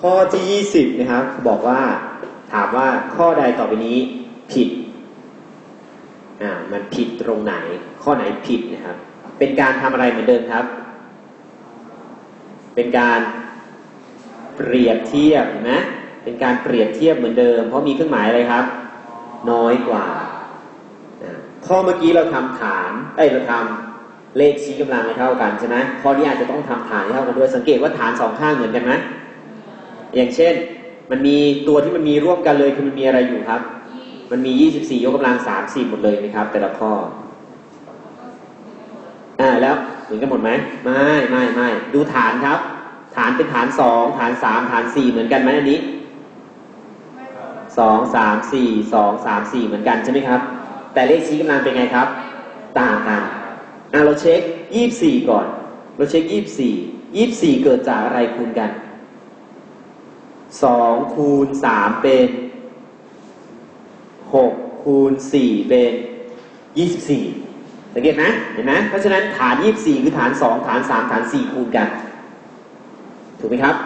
ข้อที่ยี่สิบนะครับ บอกว่าถามว่าข้อใดต่อไปนี้ผิดอ่ามันผิดตรงไหน ข้อไหนผิดนะครับ เป็นการทำอะไรเหมือนเดิมครับ เป็นการเปรียบเทียบเห็นไหมเป็นการเปรียบเทียบเหมือนเดิม เพราะมีเครื่องหมายอะไรครับ น้อยกว่าข้อเมื่อกี้เราทำฐานเอ้ยเราทำเลขชี้กำลังให้เท่ากันใช่ไหมข้อนี้อาจจะต้องทำฐานให้เท่ากันด้วยสังเกตว่าฐานสองข้างเหมือนกันไหม อย่างเช่น มันมีตัวที่มันมีร่วมกันเลยคือมันมีอะไรอยู่ครับ มันมี 24 ยกกำลัง 30 หมดเลยนะครับ แต่ละข้ออ่าแล้วเหมือนกันหมดไหมไม่ไม่ไม่ดูฐานครับ ฐานเป็นฐานสองฐานสามฐานสี่เหมือนกันไหมอันนี้สองสามสี่สองสามสี่เหมือนกันใช่ไหมครับ แต่เลขชี้กำลังเป็นไงครับ ต่างกันอ่าเราเช็คยี่สี่ก่อน เราเช็คยี่สี่ยี่สี่เกิดจากอะไรคูณกัน สองคูณสามเป็นหกคูณสี่เป็นยี่สิบสี่สังเกตนะเห็นไหมเพราะฉะนั้นฐานยี่สี่คือฐานสองฐานสามฐานสี่คูณกัน ถูกไหมครับ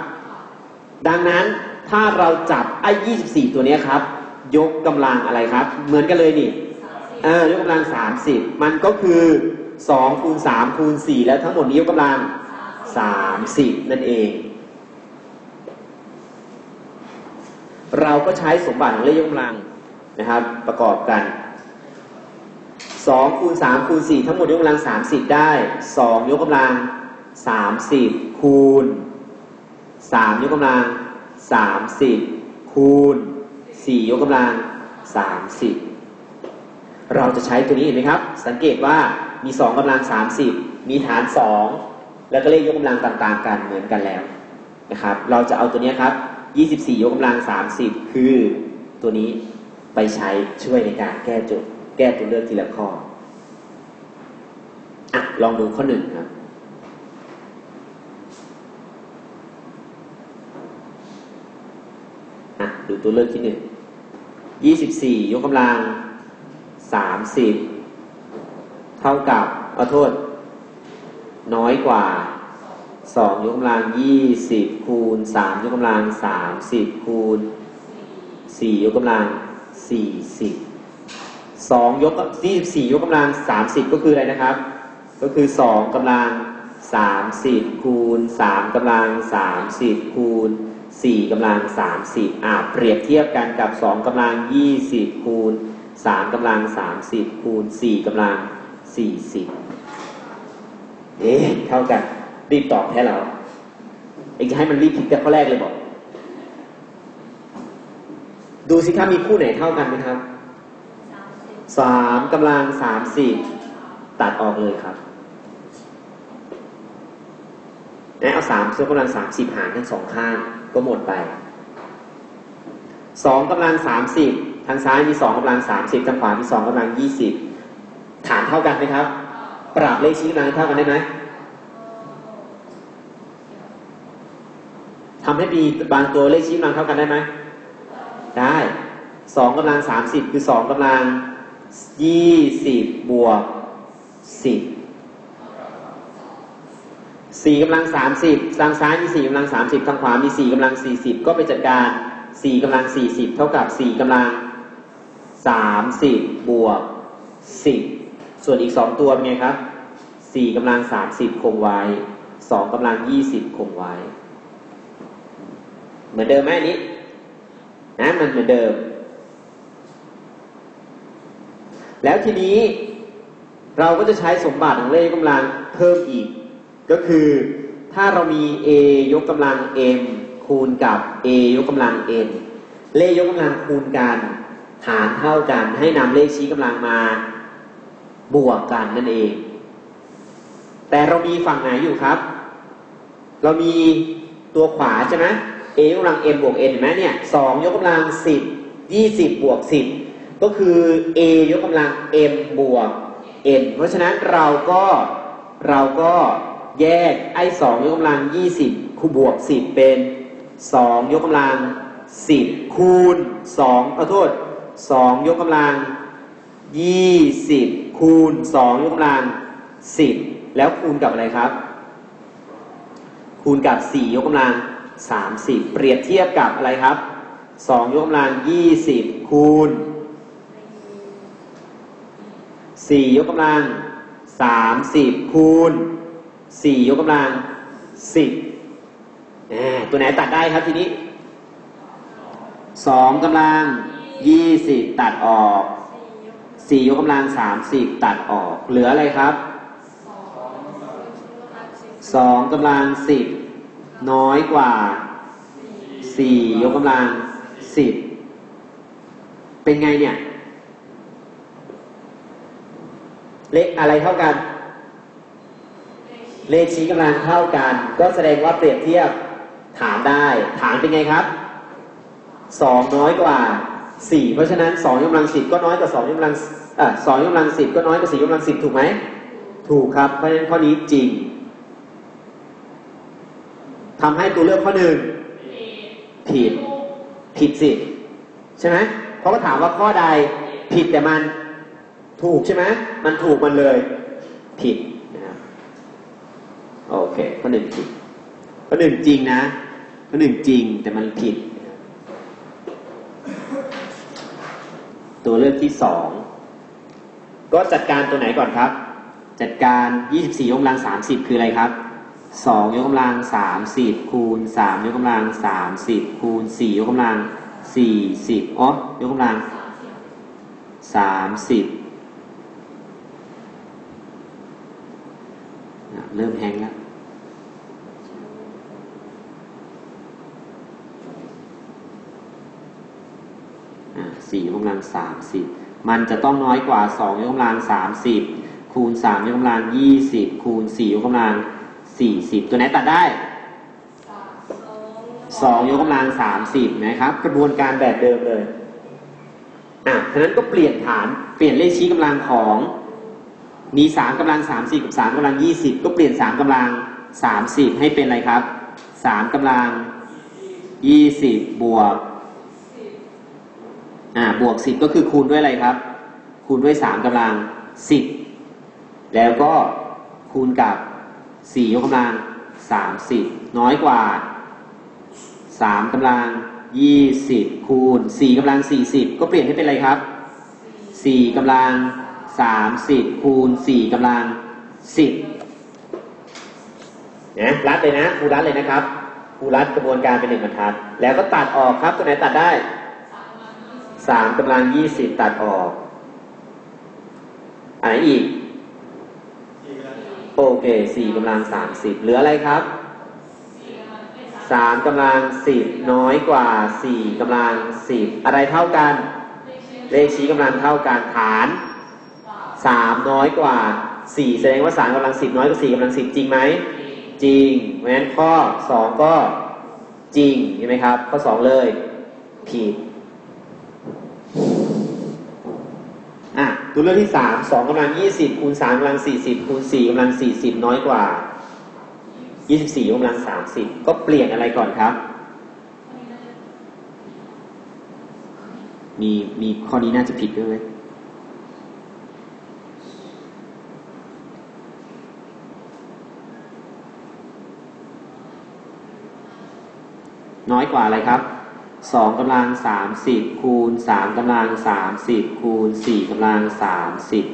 ดังนั้นถ้าเราจับไอ้ยี่สิบสี่ตัวนี้ครับ ยกกำลังอะไรครับ เหมือนกันเลยนี่เออยกกำลังสามสิบมันก็คือสองคูณสามคูณสี่แล้วทั้งหมดนี้ยกกำลังสามสิบนั่นเอง เราก็ใช้สมบัติของเลขยกกำลังนะครับ ประกอบกันสองคูณสามคูณสี่ทั้งหมดยกกำลังสามสิบได้สองยกกำลังสามสิบคูณสามยกกำลังสามสิบคูณสี่ยกกำลังสามสิบเราจะใช้ตัวนี้เห็นไหมครับ สังเกตว่ามีสองกำลังสามสิบมีฐานสองแล้วก็เลขยกกำลังต่างๆกันเหมือนกันแล้วนะครับ เราจะเอาตัวนี้ครับ ยี่สิบสี่ยกกำลังสามสิบคือตัวนี้ไปใช้ช่วยในการแก้โจทย์แก้ตัวเลือกทีละข้ออะลองดูข้อหนึ่งครับอะดูตัวเลือกที่หนึ่งยี่สิบสี่ยกกำลังสามสิบเท่ากับเอาโทษ น้อยกว่า สองยกกำลังยี่สิบคูณสามยกกำลังสามสิบคูณสี่ยกกำลังสี่สิบสองยกยี่สิบสี่ยกกำลังสามสิบก็คืออะไรนะครับ ก็คือสองกำลังสามสิบคูณสามกำลังสามสิบคูณสี่กำลังสามสิบอ่าเปรียบเทียบกันกับสองกำลังยี่สิบคูณสามกำลังสามสิบคูณสี่กำลังสี่สิบเอ๊ะเท่ากัน รีบตอบแค่เราเองจะให้มันรีบผิดแต่ข้อแรกเลยบอก ดูสิครับมีคู่ไหนเท่ากันไหมครับสามกำลังสามสิบตัดออกเลยครับนะเอาสามส่วนกำลังสามสิบหารทั้งสองข้างก็หมดไปสองกำลังสามสิบทางซ้ายมีสองกำลังสามสิบทางขวามีสองกำลังยี่สิบฐานเท่ากันไหมครับ ปรับเลขชี้กำลังเท่ากันได้ไหมทำ ให้มีบางตัวเลขชี้กำลังเท่ากันได้ไหมได้สองกำลังสามสิบคือสองกำลังยี่สิบบวกสิบสี่กำลังสามสิบทางซ้ายมีสี่กำลังสามสิบทางขวามีสี่กำลังสี่สิบก็ไปจัดการสี่กำลังสี่สิบเท่ากับสี่กำลังสามสิบบวกสิบส่วนอีกสองตัวเป็นไงครับสี่กำลังสามสิบคงไว้สองกำลังยี่สิบคงไว้ เหมือนเดิมไหมอันนี้นะมันเหมือนเดิม แล้วทีนี้เราก็จะใช้สมบัติของเลขกำลังเพิ่มอีก ก็คือถ้าเรามี a ยกกำลัง m คูณกับ a ยกกำลัง n เลขยกกำลังคูณกันหารเท่ากันให้นำเลขชี้กำลังมาบวกกันนั่นเอง แต่เรามีฝั่งไหนอยู่ครับ เรามีตัวขวาใช่ไหม a ยกกำลัง m บวก n เห็นไหมเนี่ยสองยกกำลังสิบยี่สิบบวกสิบก็คือ a ยกกำลัง m บวก n เพราะฉะนั้นเราก็เราก็แยกไอ้สองยกกำลังยี่สิบคูบวกสิบเป็นสองยกกำลังสิบคูณสองขอโทษสองยกกำลังยี่สิบคูณสองยกกำลังสิบแล้วคูณกับอะไรครับ คูณกับสี่ยกกำลัง 30 เปรียบเทียบกับอะไรครับ 2 ยกกำลัง 20 คูณ 4 ยกกำลัง 30 คูณ 4 ยกกำลัง 10 ตัวไหนตัดได้ครับทีนี้ 2กำลัง 20 ตัดออก 4 ยกกำลัง 30 ตัดออก เหลืออะไรครับ2กำลัง 10 น้อยกว่า4ยกกำลัง10เป็นไงเนี่ย เลขอะไรเท่ากัน เลขชี้กำลังเท่ากัน ก็แสดงว่าเปรียบเทียบฐานได้ ฐานเป็นไงครับสองน้อยกว่าสี่เพราะฉะนั้นสองยกกำลังสิบก็น้อยกว่าสองยกกำลังอะสองยกกำลังสิบก็น้อยกว่าสี่ยกกำลังสิบถูกไหมถูกครับเพราะฉะนั้นข้อนี้จริง ทำให้ตัวเลือกข้อหนึ่งผิดผิดสิใช่ไหมเพราะก็ถามว่าข้อใดผิดแต่มันถูกใช่ไหมมันถูกมันเลย ผิดนะครับโอเคข้อหนึ่งผิดข้อหนึ่งจริงนะข้อหนึ่งจริงแต่มันผิด ตัวเลือกที่สองก็จัดการตัวไหนก่อนครับ จัดการ 24ยกกำลัง30 คืออะไรครับ 2ยกกำลัง30คูณ3ยกกำลัง30คูณ4ยกกำลัง40อ๋อยกกำลัง30อะเริ่มแฮงแล้วอ่ยกกำลัง30มันจะต้องน้อยกว่า2ยกกำลัง30คูณ3ยกกำลัง20คูณ4ยกกำลัง 40ตัวไหนตัดได้2ยกกำลัง30นะครับ กระบวนการแบบเดิมเลยอะฉะนั้นก็เปลี่ยนฐานเปลี่ยนเลขชี้กำลังของมี3กำลัง30กับ3กำลัง20ก็เปลี่ยน3กำลัง30ให้เป็นอะไรครับ3กำลัง20บบวกอ่าบวก10ก็คือคูณด้วยอะไรครับ คูณด้วย3กำลัง10แล้วก็คูณกับ 4ยกกำลัง30น้อยกว่า3กำลัง20คูณ4กำลัง40ก็เปลี่ยนให้เป็นอะไรครับ4กำลัง30คูณ4กำลัง10นะรัดเลยนะครูรัดเลยนะครับครูรัดกระบวนการเป็นหนึ่งบรรทัด แล้วก็ตัดออกครับตัวไหนตัดได้สามกำลังยี่สิบตัดออกอันไหนอีก โอเคสี่กำลังสามสิบเหลืออะไรครับสามกำลังสิบน้อยกว่าสี่กำลังสิบอะไรเท่ากัน เลขชี้กำลังเท่ากันฐานสามน้อยกว่าสี่แสดงว่าสามกำลังสิบน้อยกว่าสี่กำลังสิบจริงไหมจริงเพราะฉะนั้นข้อสองก็จริงใช่ไหมครับ ข้อสองเลยผิด อะตัวเลือกที่สามสองกำลังยี่สิบคูณสามกำลังสี่สิบคูณสี่กำลังสี่สิบน้อยกว่ายี่สิบสี่กำลังสามสิบก็เปลี่ยนอะไรก่อนครับ มีมีข้อนี้น่าจะผิดด้วยเวยน้อยกว่าอะไรครับ สองกำลังสามสิบคูณสามกำลังสามสิบคูณสี่กำลังสามสิบ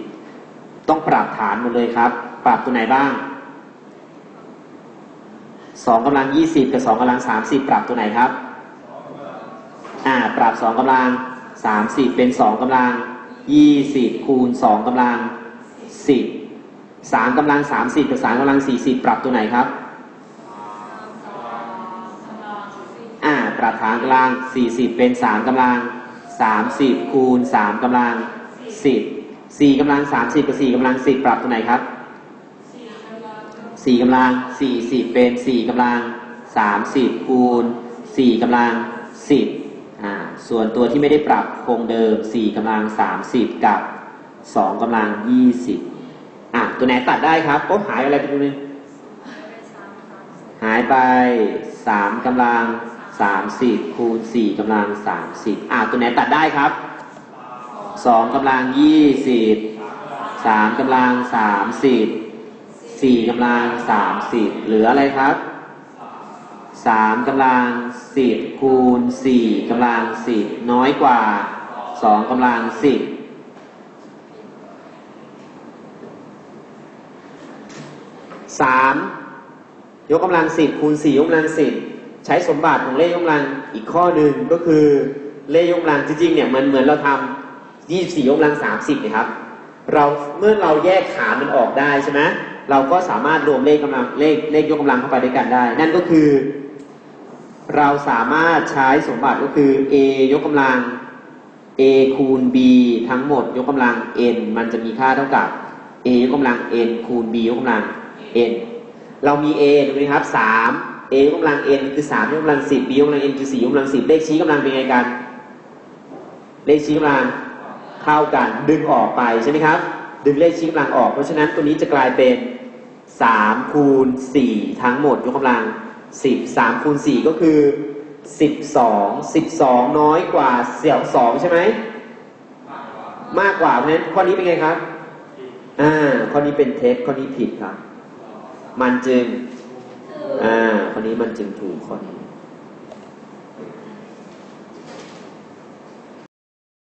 ต้องปรับฐานหมดเลยครับ ปรับตัวไหนบ้างสองกำลังยี่สิบกับสองกำลังสามสิบปรับตัวไหนครับอ่าปรับสองกำลังสามสิบเป็นสองกำลังยี่สิบคูณสองกำลังสิบสามกำลังสามสิบกับสามกำลังสี่สิบปรับตัวไหนครับ อ่าปรับฐานกำลัง40 เป็น 3กำลัง 30 คูณ 3กำลัง 10 4กำลัง 30 กับ 4กำลัง 10 ปรับตัวไหนครับ 4กำลัง 40 เป็น 4กำลัง 30 คูณ 4กำลัง 10อ่าส่วนตัวที่ไม่ได้ปรับคงเดิม 4กำลัง 30 กับ 2กำลัง 20อะตัวไหนตัดได้ครับก็หายอะไรไปตรงนึงหายไป3กำลัง 30คูณ4กำลัง30อ่าตัวไหนตัดได้ครับ2กำลัง20 3กำลัง30 4กำลัง30เหลืออะไรครับสามกำลังสิบคูณสี่กำลังสิบน้อยกว่าสองกำลังสิบสามยกกำลังสิบคูณสี่ยกกำลังสิบ ใช้สมบัติของเลขยกกำลังอีกข้อหนึ่งก็คือเลขยกกำลังจริงๆเนี่ยมันเหมือนเราทำยี่สี่ยกกำลังสามสิบนะครับ เราเมื่อเราแยกขามันออกได้ใช่ไหมเราก็สามารถรวมเลขกำลังเลขเลขยกกำลังเข้าไปด้วยกันได้ นั่นก็คือ เราสามารถใช้สมบัติก็คือ a ยกกำลัง a คูณ b ทั้งหมด ยกกำลัง n มันจะมีค่าเท่ากับ a ยกกำลัง n คูณ b ยกกำลัง n เรามี a ถูกไหมครับ3 a ยกกำลัง n คือ3ยกกำลัง10 b ยกกำลัง n คือ4ยกกำลัง10เลขชี้กำลังเป็นไงกัน เลขชี้กำลังเท่ากัน ดึงออกไปใช่ไหมครับ ดึงเลขชี้กำลังออก เพราะฉะนั้นตัวนี้จะกลายเป็น3คูณ4ทั้งหมดยกกำลัง10 3คูณ4ก็คือ12 12น้อยกว่าเสี่ยว2ใช่ไหมมากกว่าเพราะฉะนั้นข้อนี้เป็นไงครับอ่าข้อนี้เป็นเท็จข้อนี้ผิดครับ มันจึงอ่า คนนี้มันจึงถูกคน